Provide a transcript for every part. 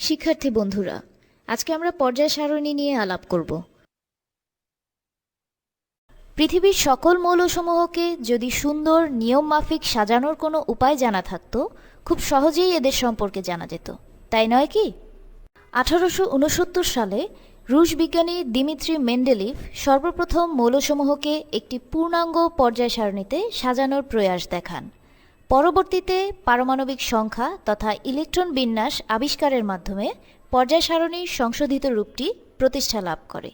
শিক্ষার্থী বন্ধুরা, আজকে আমরা পর্যায় সারণী নিয়ে আলাপ করব। পৃথিবীর সকল মৌলসমূহকে যদি সুন্দর নিয়ম মাফিক সাজানোর কোনো উপায় জানা থাকতো, খুব সহজেই এদের সম্পর্কে জানা যেত। তাই নয় কি? আঠারোশো উনসত্তর সালে রুশ বিজ্ঞানী দিমিত্রি মেন্ডেলিভ সর্বপ্রথম মৌলসমূহকে একটি পূর্ণাঙ্গ পর্যায় সারণীতে সাজানোর প্রয়াস দেখান। পরবর্তীতে পারমাণবিক সংখ্যা তথা ইলেকট্রন বিন্যাস আবিষ্কারের মাধ্যমে পর্যায় সারণীর সংশোধিত রূপটি প্রতিষ্ঠা লাভ করে।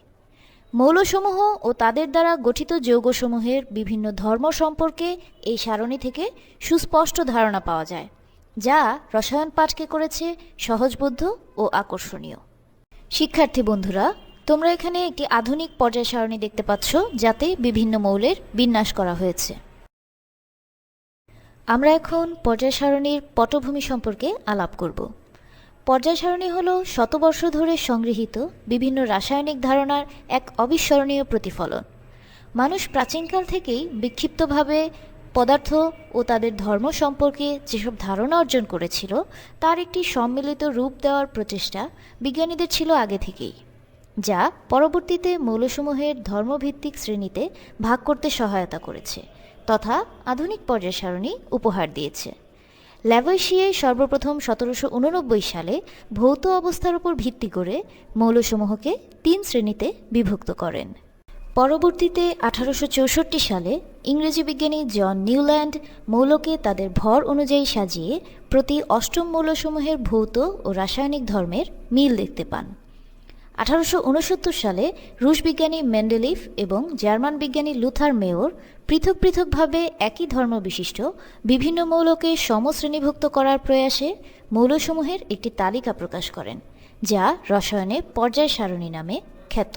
মৌলসমূহ ও তাদের দ্বারা গঠিত যৌগসমূহের বিভিন্ন ধর্ম সম্পর্কে এই সারণী থেকে সুস্পষ্ট ধারণা পাওয়া যায়, যা রসায়ন পাঠকে করেছে সহজবোধ্য ও আকর্ষণীয়। শিক্ষার্থী বন্ধুরা, তোমরা এখানে একটি আধুনিক পর্যায় সারণী দেখতে পাচ্ছ, যাতে বিভিন্ন মৌলের বিন্যাস করা হয়েছে। আমরা এখন পর্যায় সারণীর পটভূমি সম্পর্কে আলাপ করব। পর্যায় সারণী হল শতবর্ষ ধরে সংগৃহীত বিভিন্ন রাসায়নিক ধারণার এক অবিস্মরণীয় প্রতিফলন। মানুষ প্রাচীনকাল থেকেই বিক্ষিপ্তভাবে পদার্থ ও তাদের ধর্ম সম্পর্কে যেসব ধারণা অর্জন করেছিল, তার একটি সম্মিলিত রূপ দেওয়ার প্রচেষ্টা বিজ্ঞানীদের ছিল আগে থেকেই। যা পরবর্তীতে মৌলসমূহের ধর্মভিত্তিক শ্রেণীতে ভাগ করতে সহায়তা করেছে তথা আধুনিক পর্যায় সারণী উপহার দিয়েছে। ল্যাভয়েশিয়ে সর্বপ্রথম সতেরোশো উননব্বই সালে ভৌত অবস্থার উপর ভিত্তি করে মৌলসমূহকে তিন শ্রেণীতে বিভক্ত করেন। পরবর্তীতে আঠারোশো চৌষট্টি সালে ইংরেজি বিজ্ঞানী জন নিউল্যান্ড মৌলকে তাদের ভর অনুযায়ী সাজিয়ে প্রতি অষ্টম মৌলসমূহের ভৌত ও রাসায়নিক ধর্মের মিল দেখতে পান। আঠারোশো উনসত্তর সালে রুশ বিজ্ঞানী মেন্ডেলিফ এবং জার্মান বিজ্ঞানী লুথার মেয়র পৃথক পৃথকভাবে একই ধর্ম বিশিষ্ট, বিভিন্ন মৌলকে সমশ্রেণীভুক্ত করার প্রয়াসে মৌলসমূহের একটি তালিকা প্রকাশ করেন, যা রসায়নে পর্যায় সারণী নামে খ্যাত।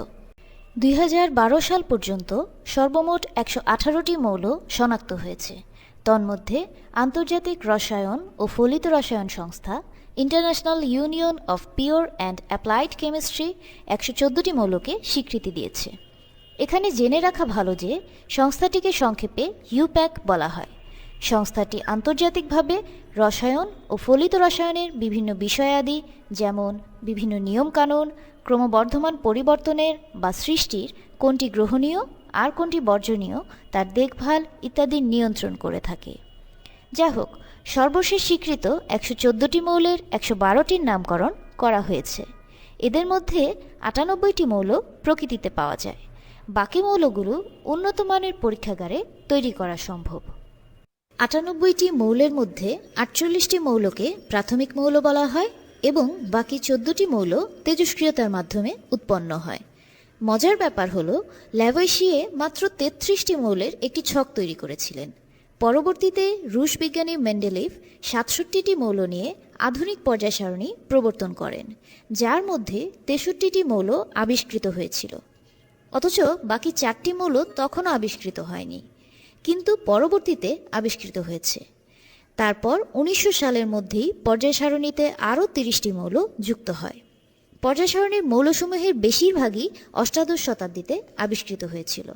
দুই হাজার বারো সাল পর্যন্ত সর্বমোট একশো আঠারোটি মৌল শনাক্ত হয়েছে। তন্মধ্যে আন্তর্জাতিক রসায়ন ও ফলিত রসায়ন সংস্থা international union of pure and applied chemistry একশো চোদ্দোটি মৌলকে স্বীকৃতি দিয়েছে। এখানে জেনে রাখা ভালো যে সংস্থাটিকে সংক্ষেপে ইউপ্যাক বলা হয়। সংস্থাটি আন্তর্জাতিকভাবে রসায়ন ও ফলিত রসায়নের বিভিন্ন বিষয়াদি, যেমন বিভিন্ন নিয়মকানুন, ক্রমবর্ধমান পরিবর্তনের বা সৃষ্টির কোনটি গ্রহণীয়, আর কোনটি বর্জনীয়, তার দেখভাল ইত্যাদি নিয়ন্ত্রণ করে থাকে। যা হোক সর্বশেষ স্বীকৃত একশো চোদ্দোটি মৌলের একশো বারোটির নামকরণ করা হয়েছে। এদের মধ্যে আটানব্বইটি মৌল প্রকৃতিতে পাওয়া যায়। বাকি মৌলগুলো উন্নত মানের পরীক্ষাগারে তৈরি করা সম্ভব। আটানব্বইটি মৌলের মধ্যে আটচল্লিশটি মৌলকে প্রাথমিক মৌল বলা হয় এবং বাকি চোদ্দটি মৌল তেজস্ক্রিয়তার মাধ্যমে উৎপন্ন হয়। মজার ব্যাপার হলো ল্যাভয়েশিয়ে মাত্র তেত্রিশটি মৌলের একটি ছক তৈরি করেছিলেন। পরবর্তীতে রুশ বিজ্ঞানী মেন্ডেলিভ সাতষট্টিটি মৌল নিয়ে আধুনিক পর্যায় সারণী প্রবর্তন করেন, যার মধ্যে তেষট্টিটি মৌল আবিষ্কৃত হয়েছিল। অথচ বাকি চারটি মৌল তখনও আবিষ্কৃত হয়নি, কিন্তু পরবর্তীতে আবিষ্কৃত হয়েছে। তারপর উনিশশো সালের মধ্যেই পর্যায় সারণীতে আরও তিরিশটি মৌল যুক্ত হয়। পর্যায় সারণীর মৌলসমূহের বেশিরভাগই অষ্টাদশ শতাব্দীতে আবিষ্কৃত হয়েছিল।